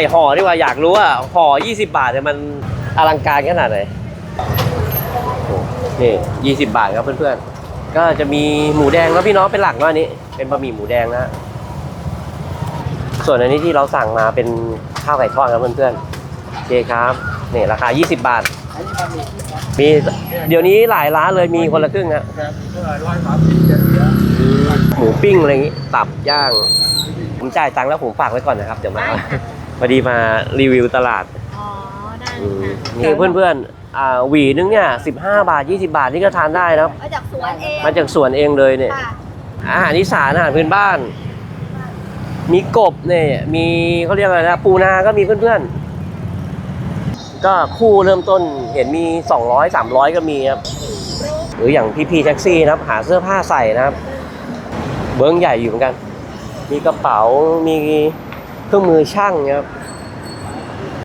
ไอห่อดีกว่าอยากรู้ว่าห่อ 20 บาทเนี่ยมันอลังการขนาดไหนโอ้นี่ 20 บาทครับเพื่อนๆ ก็จะมีหมูแดงแล้วพี่น้องเป็นหลักเนาะอันนี้ เป็นบะหมี่หมูแดงนะส่วนอันนี้ที่เราสั่งมาเป็นข้าวไก่ทอดครับเพื่อนๆโอเคครับนี่ราคา 20 บาทอันนี้บะหมี่มีเดี๋ยวนี้หลายร้านเลยมีคนละครึ่งฮะครับหมูปิ้งอะไรอย่างงี้ ตับย่าง ผมจ่ายตังค์แล้วผมฝากไว้ก่อนนะครับ เดี๋ยวมา พอดีมารีวิวตลาดอ๋อ ได้อืมค่ะนี่เพื่อนๆอ่าหวีนึงเนี่ย15 บาท 20 บาทนี่ก็ทานได้นะครับมาจากสวนเองมาจากสวนเองเลยเนี่ย ค่ะอาหารอีสานอาหารพื้นบ้าน มีกบเนี่ยมีเขาเรียกอะไรนะปูนาก็มีเพื่อนๆ ก็คู่เริ่มต้นเห็นมี 200 300 ก็มีครับ หรืออย่างพี่พีแท็กซี่นะครับ หาเสื้อผ้าใส่นะครับ เบิ้งใหญ่อยู่เหมือนกัน มีกระเป๋ามีเครื่องมือช่างนะครับ